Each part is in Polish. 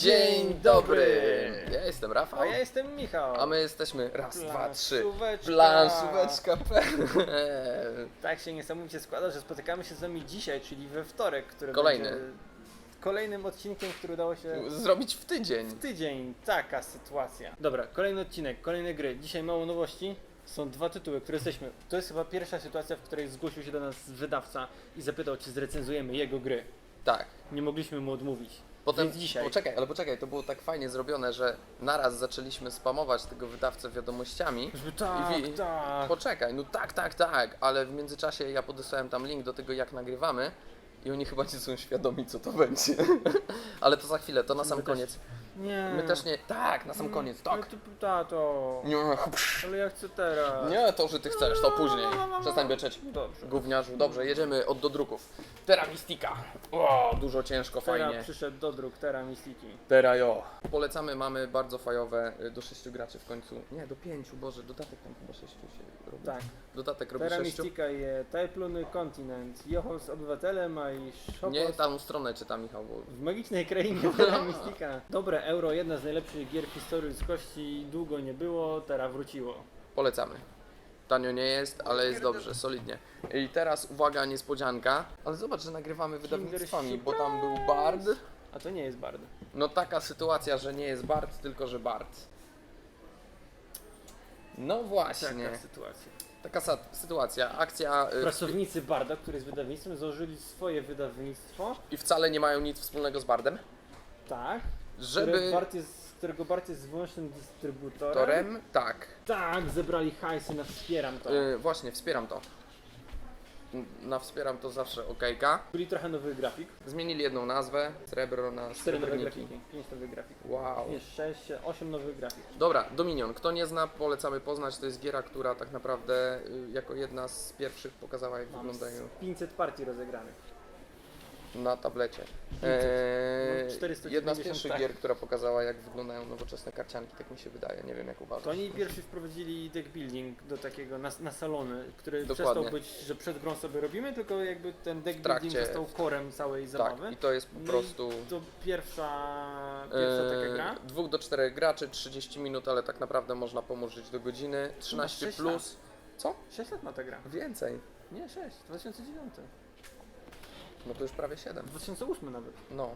Dzień dobry! Ja jestem Rafał, A ja jestem Michał. a my jesteśmy raz, dwa, trzy. Planszóweczka. Planszóweczka. Tak się niesamowicie składa, że spotykamy się z wami dzisiaj, czyli we wtorek, który Kolejny. będzie kolejnym odcinkiem, który udało się Zrobić w tydzień. w tydzień. Taka sytuacja. Dobra, kolejny odcinek, kolejne gry. Dzisiaj mało nowości. Są dwa tytuły, które jesteśmy. To jest chyba pierwsza sytuacja, w której zgłosił się do nas wydawca i zapytał, czy zrecenzujemy jego gry. Tak. Nie mogliśmy mu odmówić. Potem, Więc dzisiaj. poczekaj, ale poczekaj, to było tak fajnie zrobione, że naraz zaczęliśmy spamować tego wydawcę wiadomościami. Żeby tak, I wi- tak. Poczekaj, no tak, tak, tak, ale w międzyczasie ja podesłałem tam link do tego, jak nagrywamy i oni chyba nie są świadomi, co to będzie. ale to za chwilę, to na sam koniec. Nie. My też nie. Tak, na sam koniec, Ale tak. to, tato. Nie, Ale ja chcę teraz. nie to, że ty chcesz, to później. Przestań beczeć. Dobrze. Gówniarzu, dobrze, jedziemy od do druków. Terra Mystica. O, dużo ciężko, Teraz fajnie. przyszedł do dróg Terra Mystiki. Terra jo. Polecamy, mamy bardzo fajowe y, do 6 graczy w końcu. Nie, do 5, Boże, dodatek tam chyba 6 się robi. Tak. Dodatek robi Terra 6. Mystica je Tajpluny kontynent. Jechał z obywatelem, a i Szopos Nie tam stronę czyta Michał, bo w magicznej krainie Terra Mystica. Dobre euro, jedna z najlepszych gier w historii ludzkości. Długo nie było, teraz wróciło. polecamy. Tanio nie jest, ale jest dobrze, solidnie. I teraz uwaga, niespodzianka. Ale zobacz, że nagrywamy wydawnictwami, bo tam był Bard. A to nie jest Bard. No taka sytuacja, że nie jest Bard, tylko że Bard. No właśnie. Taka sytuacja. Taka sa- sytuacja, akcja y, Pracownicy Barda, który jest wydawnictwem, założyli swoje wydawnictwo. i wcale nie mają nic wspólnego z Bardem, Tak. Żeby jest, którego Bart jest wyłącznym dystrybutorem. torem, tak, Tak, zebrali hajsy na wspieram to. y, właśnie, wspieram to. Na wspieram to zawsze okejka. Byli trochę nowy grafik. Zmienili jedną nazwę, srebro na Cztery nowe srebrniki. grafiki. Pięć nowych grafik. Wow. Nie, sześć, osiem nowych grafik. Dobra, Dominion. Kto nie zna, polecamy poznać. To jest giera, która tak naprawdę y, jako jedna z pierwszych pokazała, jak Mam wyglądają z 500 partii rozegranych. Na tablecie. 500. Eee, No, 490, jedna z pierwszych tak. gier, która pokazała, jak wyglądają nowoczesne karcianki, tak mi się wydaje. Nie wiem, jak uważasz. To oni pierwsi wprowadzili deck building do takiego na, na salony, który Dokładnie. przestał być, że przed grą sobie robimy, tylko jakby ten deck building został korem całej zabawy. Tak, i to jest po No prostu. To pierwsza, pierwsza taka Eee, gra. Dwóch do czterech graczy, 30 minut, ale tak naprawdę można pomnożyć do godziny. 13 sześć plus. Co? 6 lat ma ta gra. Więcej. Nie, 6, 2009. No to już prawie 7. 2008 nawet. No.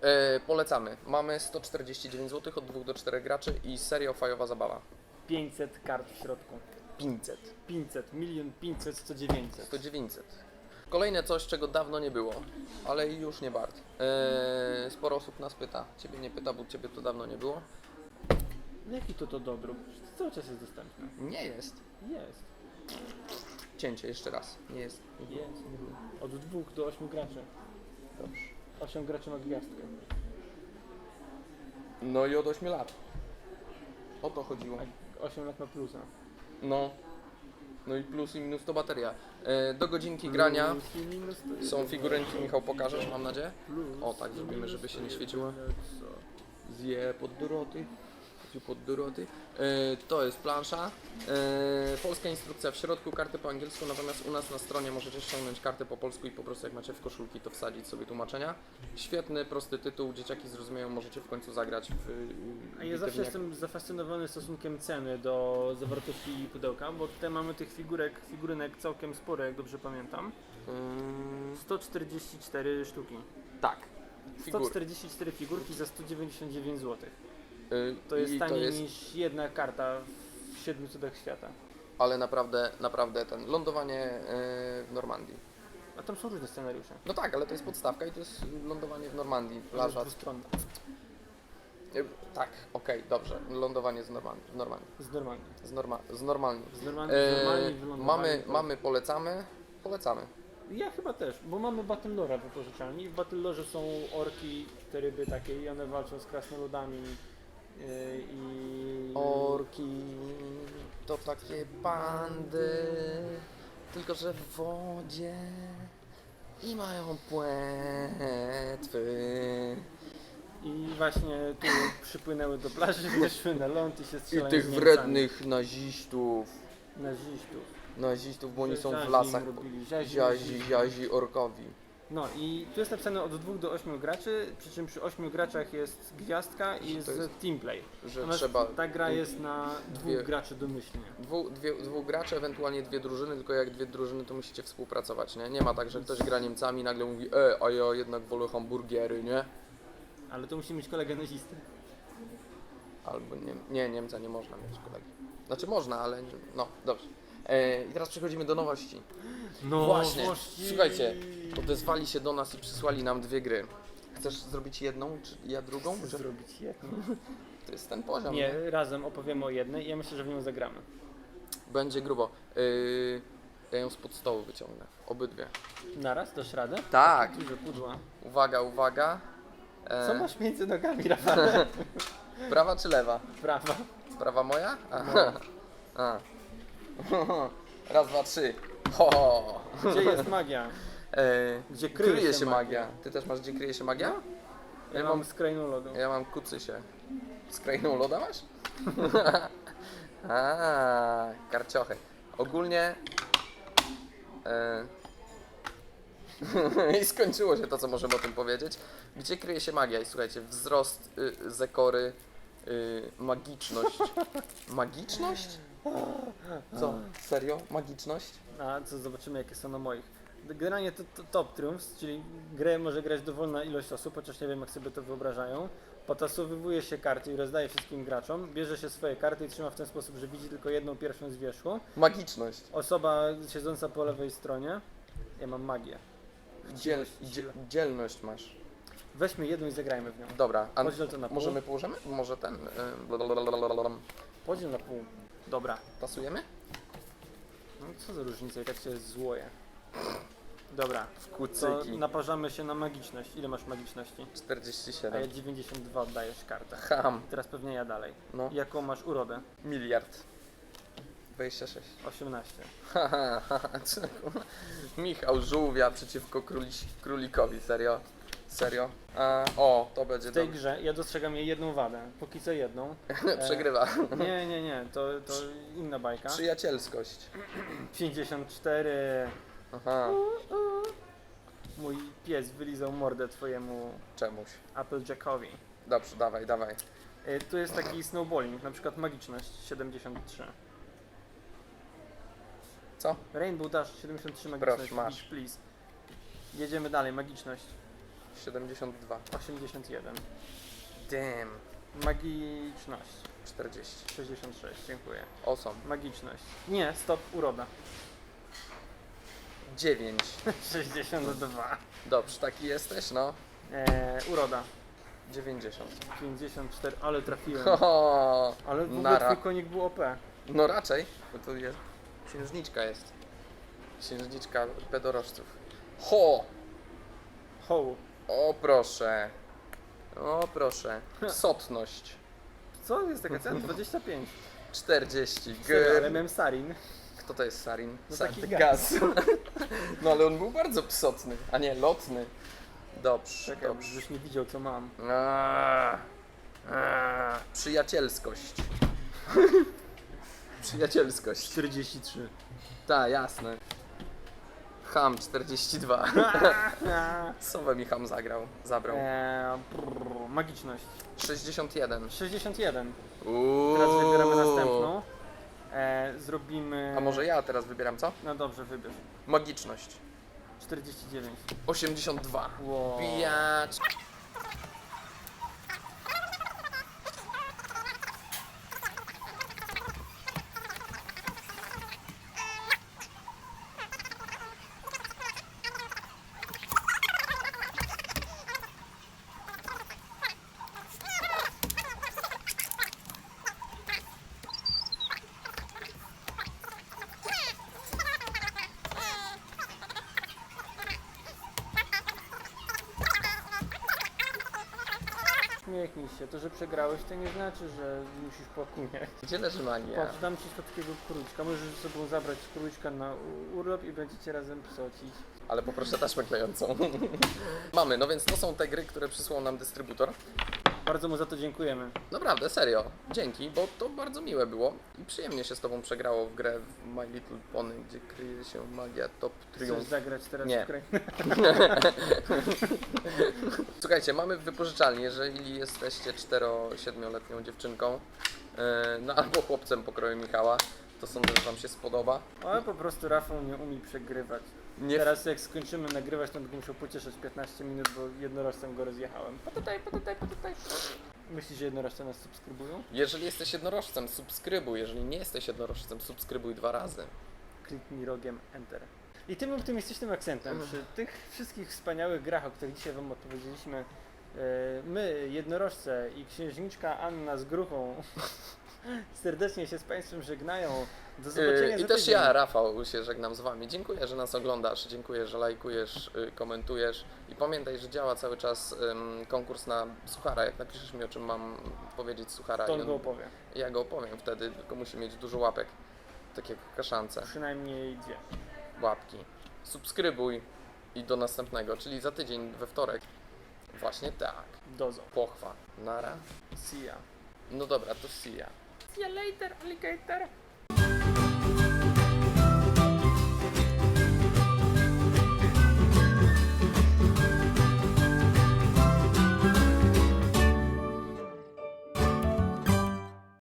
E, polecamy. Mamy 149 zł od 2 do 4 graczy i serio fajowa zabawa. 500 kart w środku. 500. 500, milion 500, 100 900. 100 900. Kolejne coś, czego dawno nie było, ale już nie bardzo. E, sporo osób nas pyta. Ciebie nie pyta, bo ciebie to dawno nie było. Jaki to to to cały czas jest dostępne. Nie jest. Jest. Cięcie jeszcze raz. Nie jest. Jest. Od 2 do 8 graczy. Dobrze. 8 graczy ma gwiazdkę. No i od 8 lat. O to chodziło. A 8 lat ma plusa. No. No i plus i minus to bateria. E, do godzinki grania Plus i minus to jest są figurynki. Michał, pokażesz, mam nadzieję? plus O, tak zrobimy, żeby się nie świeciło. co. Zje pod Doroty. Zje pod Doroty. To jest plansza. E, polska instrukcja w środku, karty po angielsku, natomiast u nas na stronie możecie ściągnąć kartę po polsku i po prostu jak macie w koszulki, to wsadzić sobie tłumaczenia. Świetny, prosty tytuł, dzieciaki zrozumieją, możecie w końcu zagrać w A ja zawsze jestem zafascynowany stosunkiem ceny do zawartości pudełka, bo tutaj mamy tych figurek, figurynek całkiem sporo, jak dobrze pamiętam. Ym, 144 sztuki. tak. Figur. 144 figurki za 199 zł. Y, To jest taniej niż jedna karta w 7 cudach świata. Ale naprawdę, naprawdę ten lądowanie y, w Normandii. A tam są różne scenariusze. No tak, ale to jest podstawka i to jest lądowanie w Normandii, Plaża dwustronna. Y, Tak, okej, dobrze. Lądowanie z Normandii. W Normandii. Z Normandii. Z, norma, z Normandii. Z Normandii, z Normandii mamy, mamy, polecamy. Polecamy. Ja chyba też, bo mamy Battle Lore'a w wypożyczalni. W Battle Lore'ze są orki, te ryby takie i one walczą z krasnoludami i... Orki to takie bandy, tylko że w wodzie i mają płetwy. I właśnie tu przypłynęły do plaży, wyszły na ląd i się I strzelają tych Niemcami. wrednych nazistów. Nazistów. Nazistów, bo oni są w im lasach. robili, Ziazi, ziazi orkowi. No i tu jest napisane od 2 do 8 graczy, przy czym przy 8 graczach jest gwiazdka i jest, jest- teamplay. Że Natomiast trzeba ta gra jest na dwóch dwie- graczy domyślnie. dwu, dwie, dwóch graczy, ewentualnie dwie drużyny, tylko jak dwie drużyny to musicie współpracować, nie? Nie ma tak, że ktoś gra Niemcami i nagle mówi e, a ja jednak wolę hamburgery, nie? Ale to musi mieć kolegę nazistę. Albo nie, nie, Niemca nie można mieć kolegi. Znaczy można, ale no, dobrze. E, I teraz przechodzimy do nowości. No Właśnie, słuchajcie, odezwali się do nas i przysłali nam dwie gry. Chcesz zrobić jedną, czy ja drugą? Chcę Że zrobić jedno. to jest ten poziom. Nie, razem opowiemy o jednej i ja myślę, że w nią zagramy. Będzie grubo. Yy, ja ją spod stołu wyciągnę. Obydwie. Naraz, dasz radę? Tak. Duże pudła. Uwaga, uwaga. E, Co masz między nogami, Rafał? Prawa czy lewa? Prawa. Prawa moja? Aha. A. Raz, dwa, trzy. Ho! Gdzie jest magia? E, Gdzie kryje, się magia. Ty też masz gdzie kryje się magia? Ja Ja mam mam, z krainą lodu. ja mam kucysie. Z krainą loda masz? A, karciochy. Ogólnie... E, I skończyło się to, co możemy o tym powiedzieć. Gdzie kryje się magia? I słuchajcie, wzrost y, zekory, y, magiczność. Magiczność? Co? Serio? Magiczność? A co zobaczymy jakie są na moich. Generalnie to, to top triumphs, czyli grę może grać dowolna ilość osób, chociaż nie wiem jak sobie to wyobrażają. Potasowywuje się karty i rozdaje wszystkim graczom, bierze się swoje karty i trzyma w ten sposób, że widzi tylko jedną pierwszą z wierzchu. Magiczność. Osoba siedząca po lewej stronie, ja mam magię. Dziel, dzie, dzielność masz. Weźmy jedną i zagrajmy w nią. Dobra, a Podziel to na pół. możemy położymy? Może ten... y, blablabla. Podziel na pół. Dobra. Tasujemy? No co za różnica, i tak się złoje. Dobra, W to kucyki. naparzamy się na magiczność. Ile masz magiczności? A ja 47. 92 oddajesz kartę. Ham. Teraz pewnie ja dalej. No. Jaką masz urodę? Miliard. 26. 18. Haha, haha, co? Michał Żółwia przeciwko króliś, królikowi, serio? Serio? A, o, to będzie W tej grze ja dostrzegam jej jedną wadę. Póki co jedną. Przegrywa. Nie, nie, nie, to, to inna bajka. Przyjacielskość. 54. Aha, Mój pies wylizał mordę twojemu czemuś. Applejackowi. Dobrze, dawaj, dawaj. Y, Tu jest taki snowballing, na przykład magiczność 73. Co? Rainbow Dash 73 magiczność. Proszę, masz. Beach, please. Jedziemy dalej, magiczność 72. 81. Damn. Magiczność 40. 66, dziękuję. Awesome. Magiczność. Nie, stop, uroda. 9. 62. Dobrze, taki jesteś, no. Eee, uroda 90. 54, ale trafiłem. Ho, Ale w ogóle Nara. twój konik był OP. No raczej, bo tu jest. Księżniczka jest. Księżniczka pedorożców. Ho! Ho. O proszę. O proszę. Sotność. Co jest taka cena? 25. 40. Serio, ale G. miałem Sarin. Kto to jest Sarin? No taki gaz. no ale on był bardzo psotny, a nie lotny. Dobrze, Czekaj, dobrze. żebyś nie widział co mam. A, a, przyjacielskość. Przyjacielskość. 43. Tak, jasne. Ham 42. Co mi Ham zagrał? Zabrał. Eee, brrr, magiczność. 61. 61. Uuu. Teraz wybieramy następną. Eee, zrobimy... A może ja teraz wybieram co? No dobrze, wybierz. Magiczność. 49. 82. Wow. Bijacz. Uśmiechnij się. To, że przegrałeś, to nie znaczy, że musisz płakać. Gdzie leży magia? Patrz, dam ci słodkiego króliczka. Możesz ze sobą zabrać króliczka na u- urlop i będziecie razem psocić. Ale poproszę taśmę klejącą. Mamy, no więc to są te gry, które przysłał nam dystrybutor. Bardzo mu za to dziękujemy. Naprawdę, serio. Dzięki, bo to bardzo miłe było i przyjemnie się z Tobą przegrało w grę w My Little Pony, gdzie kryje się magia Top Chcesz zagrać teraz Nie. w grę? Słuchajcie, mamy w wypożyczalni, jeżeli jesteście 4-7-letnią dziewczynką, e, no albo chłopcem pokroju Michała, to sądzę, że Wam się spodoba. Ale po prostu Rafał nie umie przegrywać. Nie Teraz jak skończymy nagrywać, to będę musiał pocieszać 15 minut, bo jednorożcem go rozjechałem. Patataj, patataj, patataj. Myślisz, że jednorożce nas subskrybują? Jeżeli jesteś jednorożcem, subskrybuj. Jeżeli nie jesteś jednorożcem, subskrybuj dwa razy. Kliknij rogiem Enter. I tym optymistycznym akcentem Mhm. przy tych wszystkich wspaniałych grach, o których dzisiaj Wam odpowiedzieliśmy, e, my, jednorożce i księżniczka Anna z gruchą serdecznie się z Państwem żegnają. Do zobaczenia Yy, I za też ja, Rafał, się żegnam z Wami. Dziękuję, że nas oglądasz, dziękuję, że lajkujesz, yy, komentujesz i pamiętaj, że działa cały czas konkurs na suchara. Jak napiszesz mi, o czym mam powiedzieć suchara, To i on on- go opowie. ja go opowiem wtedy, tylko musi mieć dużo łapek, tak jak kaszance. Przynajmniej dwie. Łapki. Subskrybuj i do następnego, czyli za tydzień, we wtorek. Właśnie tak. Dozo. Pochwa. Nara. Ya. No dobra, to see ya. See you later, alligator.